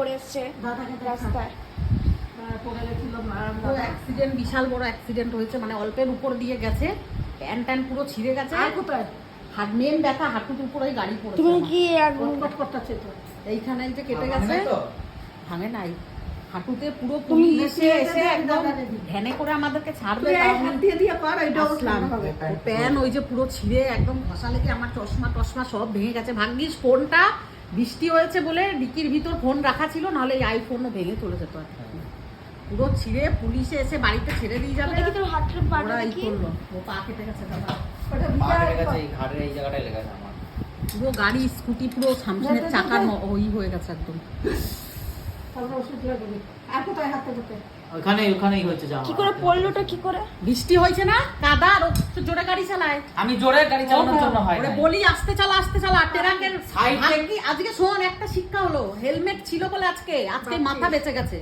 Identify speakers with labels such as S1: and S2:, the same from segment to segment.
S1: করে এসছে রাস্তায়।
S2: অ্যাক্সিডেন্ট বিশাল বড় অ্যাক্সিডেন্ট হয়েছে মানে অল্পের উপর দিয়ে গেছে। প্যান ট্যান পুরো ছিঁড়ে গেছে।
S3: আর কোথায়?
S2: হাত মেন ব্যথা হাঁটুর উপর ওই গাড়ি পড়েছে
S1: তুমি কি
S3: করতেছে তো।
S2: এইখানে যে কেটে গেছে। ভাঙে নাই হাঁটুতে পুরো
S1: তুমি
S2: এসে
S3: এসে
S2: একদম ভ্যানে করে আমাদেরকে ছাড়বে তাও
S3: হাত দিয়ে দিয়ে
S2: ও প্যান ওই যে পুরো ছিঁড়ে একদম ঘষা লেগে আমার চশমা টশমা সব ভেঙে গেছে। ভাগ্যিস ফোনটা বৃষ্টি হয়েছে বলে ডিকির ভিতর ফোন রাখা ছিল নাহলে এই আইফোনও ভেঙে চলে যেত আর পুরো ছিঁড়ে পুলিশে এসে বাড়িতে ছেড়ে দিয়ে যাবে।
S1: দেখি তোর হাতটা
S2: এই
S1: দেখি
S2: করল। ও পা কেটে গেছে দাদা।
S3: ওটা বিশাল
S4: গেছে এই ঘাড়ের এই জায়গাটায় লেগেছে আমার।
S2: পুরো গাড়ি স্কুটি পুরো সামসানের চাকা ওই হয়ে গেছে একদম।
S3: তারপর ওষুধ লাগবে। আর কোথায় হাতে কোথায়
S4: ওখানে ওখানেই হচ্ছে যা
S1: কি করে পড়লোটা কি করে?
S2: বৃষ্টি হয়েছে না? কাদা আর জোরে গাড়ি চালায়।
S4: আমি জোরে গাড়ি চালানোর জন্য হয়
S2: ওরে বলি আস্তে চালা আস্তে চালা ট্রাকের
S4: থেকে-
S2: আজকে শোন একটা শিক্ষা হলো। হেলমেট ছিল বলে আজকে আজকে মাথা বেঁচে গেছে।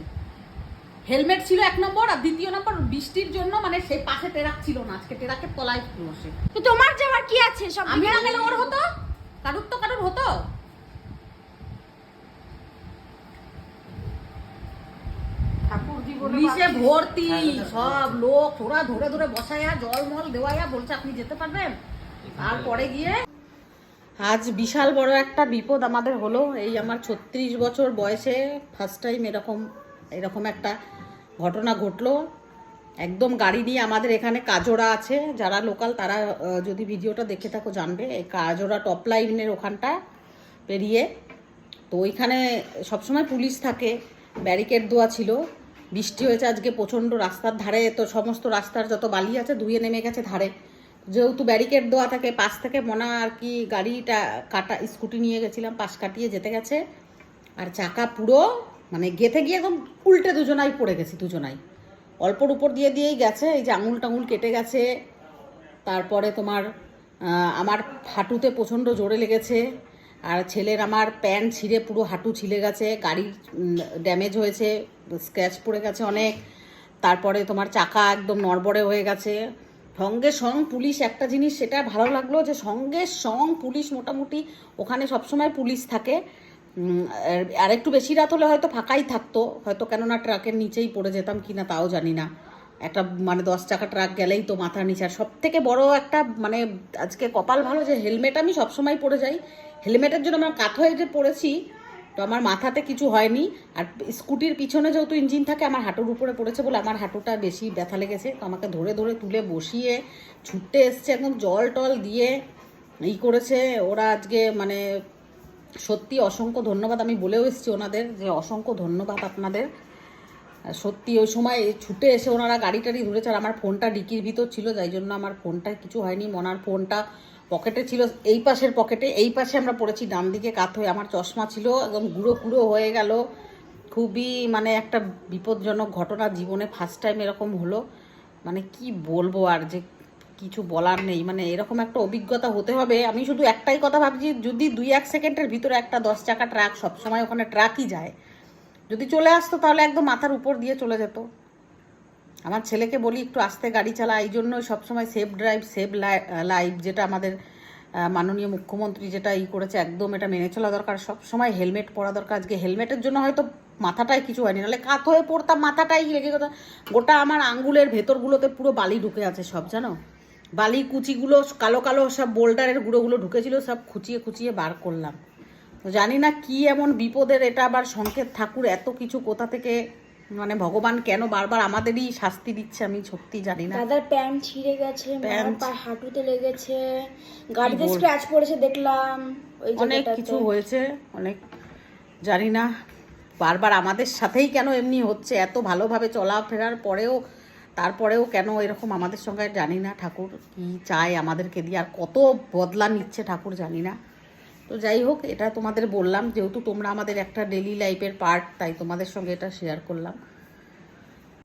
S2: হেলমেট ছিল এক নম্বর আর দ্বিতীয় নম্বর বৃষ্টির জন্য মানে সেই পাশে টেরাক ছিল না আজকে টেরাকের তলায় বসে।
S1: তো তোমার যাওয়ার কি আছে? সব
S2: আমি না গেলে ওর হতো? কারুর তো কারুর হতো
S3: ঠাকুর জীবনে
S2: পুলিশে ভর্তি, সব লোক ওরা ধরে ধরে বসায়া জল মল দেওয়াইয়া বলছে, আপনি যেতে পারবেন? তারপরে গিয়ে আজ বিশাল বড় একটা বিপদ আমাদের হলো। এই আমার ছত্রিশ বছর বয়সে ফার্স্ট টাইম এরকম এরকম একটা ঘটনা ঘটলো। একদম গাড়ি নিয়ে আমাদের এখানে কাজোড়া আছে। যারা লোকাল তারা যদি ভিডিওটা দেখে থাকো জানবে। এই কাজোড়া টপ লাইনের ওখানটা পেরিয়ে। তো ওইখানে সবসময় পুলিশ থাকে। ব্যারিকেড দেওয়া ছিল। বৃষ্টি হয়েছে আজকে প্রচণ্ড রাস্তার ধারে, তো সমস্ত রাস্তার যত বালি আছে ধুয়ে নেমে গেছে ধারে। যেহেতু ব্যারিকেড দেওয়া থাকে, পাশ থেকে মনে আর কি গাড়িটা কাটা, স্কুটি নিয়ে গেছিলাম, পাশ কাটিয়ে যেতে গেছে। আর চাকা পুরো মানে গেথে গিয়ে একদম উল্টে দুজনাই পড়ে গেছি, দুজনাই। অল্পর উপর দিয়ে দিয়েই গেছে, এই যে আঙুল টাঙুল কেটে গেছে। তারপরে তোমার আমার হাঁটুতে প্রচণ্ড জোরে লেগেছে। আর ছেলের আমার প্যান্ট ছিঁড়ে পুরো হাঁটু ছিলে গেছে, গাড়ি ড্যামেজ হয়েছে স্ক্র্যাচ পড়ে গেছে অনেক। তারপরে তোমার চাকা একদম নড়বড়ে হয়ে গেছে। সঙ্গে সং পুলিশ, একটা জিনিস সেটা ভালো লাগল যে সঙ্গে সং পুলিশ মোটামুটি ওখানে সবসময় পুলিশ থাকে। আর- আর একটু বেশি রাত হলে হয়তো ফাঁকাই থাকতো, হয়তো কেননা ট্রাকের নিচেই পড়ে যেতাম কি না তাও জানি না। একটা মানে দশ চাকা ট্রাক গেলেই তো মাথার নিচে। আর সব থেকে বড় একটা মানে আজকে কপাল ভালো যে হেলমেট আমি সবসময় পরে যাই। হেলমেটের জন্য আমার কাত হয়ে যে পড়েছি, তো আমার মাথাতে কিছু হয়নি। আর স্কুটির পিছনে যেহেতু ইঞ্জিন থাকে, আমার হাঁটুর উপরে পড়েছে বলে আমার হাঁটুটা বেশি ব্যথা লেগেছে। তো আমাকে ধরে ধরে তুলে বসিয়ে ছুটতে এসছে, একদম জল টল দিয়ে ই করেছে। ওরা আজকে মানে সত্যি অসংখ্য ধন্যবাদ, আমি বলেও এসেছি ওনাদের যে অসংখ্য ধন্যবাদ আপনাদের। সত্যি ওই সময় ছুটে এসে ওনারা গাড়ি টাড়ি ধরেছে, আর আমার ফোনটা ডিকির ভিতর ছিল, যাই জন্য আমার ফোনটা কিছু হয়নি। মনার ফোনটা পকেটে ছিল, এই পাশের পকেটে, এই পাশে আমরা পড়েছি ডান দিকে কাত হয়ে আমার চশমা ছিল, একদম গুঁড়ো কুড়ো হয়ে গেল। খুবই মানে একটা বিপজ্জনক ঘটনা জীবনে ফার্স্ট টাইম এরকম হলো। মানে কি বলব আর যে কিছু বলার নেই মানে এরকম একটা অভিজ্ঞতা হতে হবে। আমি শুধু একটাই কথা ভাবছি, যদি দুই এক সেকেন্ডের ভিতরে একটা দশ চাকা ট্রাক সবসময় ওখানে ট্রাকই যায়, যদি চলে আসতো তাহলে একদম মাথার উপর দিয়ে চলে যেত। আমার ছেলেকে বলি, একটু আস্তে গাড়ি চালা, এই জন্য সবসময় সেফ ড্রাইভ সেভ লাইফ যেটা আমাদের মাননীয় মুখ্যমন্ত্রী যেটা ই করেছে, একদম এটা মেনে চলা দরকার। সব সময় হেলমেট পরা দরকার। আজকে হেলমেটের জন্য হয়তো মাথাটায় কিছু হয়নি, নাহলে কাত হয়ে পড়তাম মাথাটাই লেগে যেত গোটা আমার আঙ্গুলের ভেতরগুলোতে পুরো বালি ঢুকে আছে সব, জানো? বালি কুচিগুলো, কালো কালো সব বোল্ডারের গুঁড়োগুলো ঢুকেছিল, সব খুঁচিয়ে খুঁচিয়ে বার করলাম। তো জানি না কি এমন বিপদের, এটা আবার সংকেত ঠাকুর এত কিছু কোথা থেকে মানে ভগবান কেন বারবার আমাদেরই শাস্তি দিচ্ছে আমি সত্যি জানি না।
S1: দাদার প্যান্ট ছিঁড়ে গেছে
S2: প্যান্ট।
S1: পা হাঁটুতে লেগেছে। গাড়িতে স্ক্র্যাচ পড়েছে দেখলাম
S2: অনেক কিছু হয়েছে অনেক জানি না। বারবার আমাদের সাথেই কেন এমনি হচ্ছে? এত ভালোভাবে চলাফেরার পরেও তারপরেও কেন এরকম আমাদের সঙ্গে জানি না ঠাকুর কি চায় আমাদেরকে দিয়ে? আর কত বদলা নিচ্ছে ঠাকুর জানি না। তো যাই হোক, এটা তোমাদের বললাম, যেহেতু তোমরা আমাদের একটা ডেলি লাইফের পার্ট তাই তোমাদের সঙ্গে এটা শেয়ার করলাম।